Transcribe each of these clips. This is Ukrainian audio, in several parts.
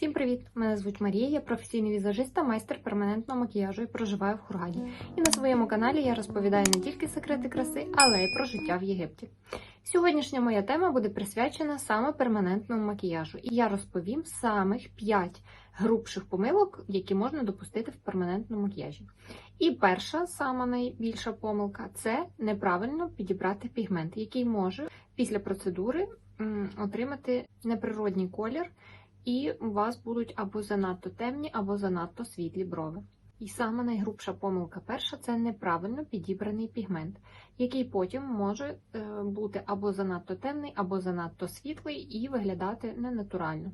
Всім привіт! Мене звуть Марія, я професійний візажист та майстер перманентного макіяжу і проживаю в Хургаді. І на своєму каналі я розповідаю не тільки секрети краси, але й про життя в Єгипті. Сьогоднішня моя тема буде присвячена саме перманентному макіяжу, і я розповім самих 5 грубших помилок, які можна допустити в перманентному макіяжі. І перша, сама найбільша помилка це неправильно підібрати пігмент, який може після процедури отримати неприродній колір і у вас будуть або занадто темні, або занадто світлі брови. І саме найгрубша помилка перша це неправильно підібраний пігмент, який потім може е, бути або занадто темний, або занадто світлий і виглядати ненатурально.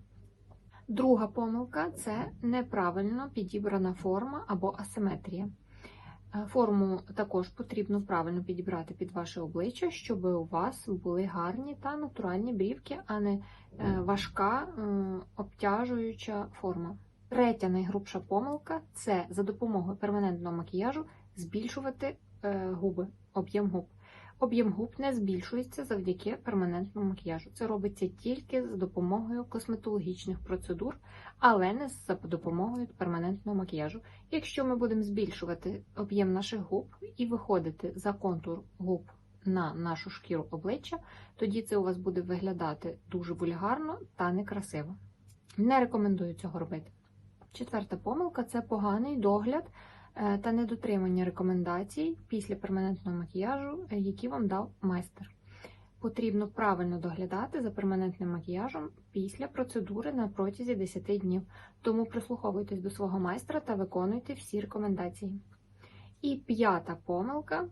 Друга помилка це неправильно підібрана форма або асиметрія. Е, Форму також потрібно правильно підібрати під ваше обличчя, щоб у вас були гарні та натуральні брівки, а не е, важка е, обтяжуюча форма. Третя найгрубша помилка це за допомогою перманентного макіяжу збільшувати губи, об'єм губ. Об'єм губ не збільшується завдяки перманентному макіяжу. Це робиться тільки за допомогою косметологічних процедур, але не за допомогою перманентного макіяжу. Якщо ми будемо збільшувати об'єм наших губ і виходити за контур губ на нашу шкіру обличчя, тоді це у вас буде виглядати дуже вульгарно та некрасиво. Не рекомендую цього робити. Четверта помилка це поганий догляд та недотримання рекомендацій після перманентного макіяжу, е, які вам дав майстер. Потрібно правильно доглядати за перманентним макіяжем після процедури на протязі 10 днів, тому прислуховуйтесь до свого майстра та виконуйте всі рекомендації. І п'ята помилка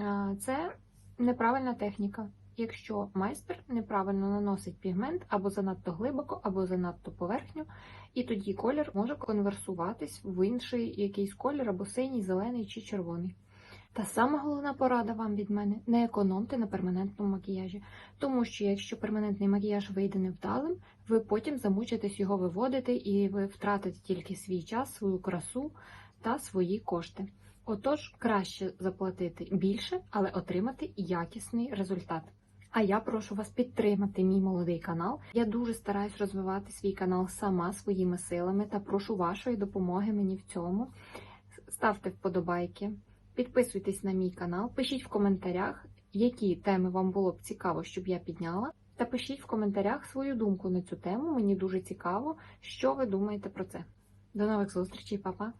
е, це неправильна техніка. Якщо майстер неправильно наносить пігмент або занадто глибоко, або занадто поверхню, і тоді колір може конверсуватись в інший якийсь колір, або синій, зелений чи червоний. Та сама головна порада вам від мене: не економте на перманентному макіяжі, тому що якщо перманентний макіяж вийде невдалим, ви потім замучитесь його виводити і ви втратите тільки свій час, свою красу та свої кошти. Отож, краще заплатити більше, але отримати якісний результат. А я прошу вас підтримати мій молодий канал. Я дуже стараюсь розвивати свій канал сама своїми силами та прошу вашої допомоги мені в цьому. Ставте вподобайки, підписуйтесь на мій канал, пишіть в коментарях, які теми вам було б цікаво, щоб я підняла. Та пишіть в коментарях свою думку на цю тему. Мені дуже цікаво, що ви думаєте про це. До нових зустрічей, па-па!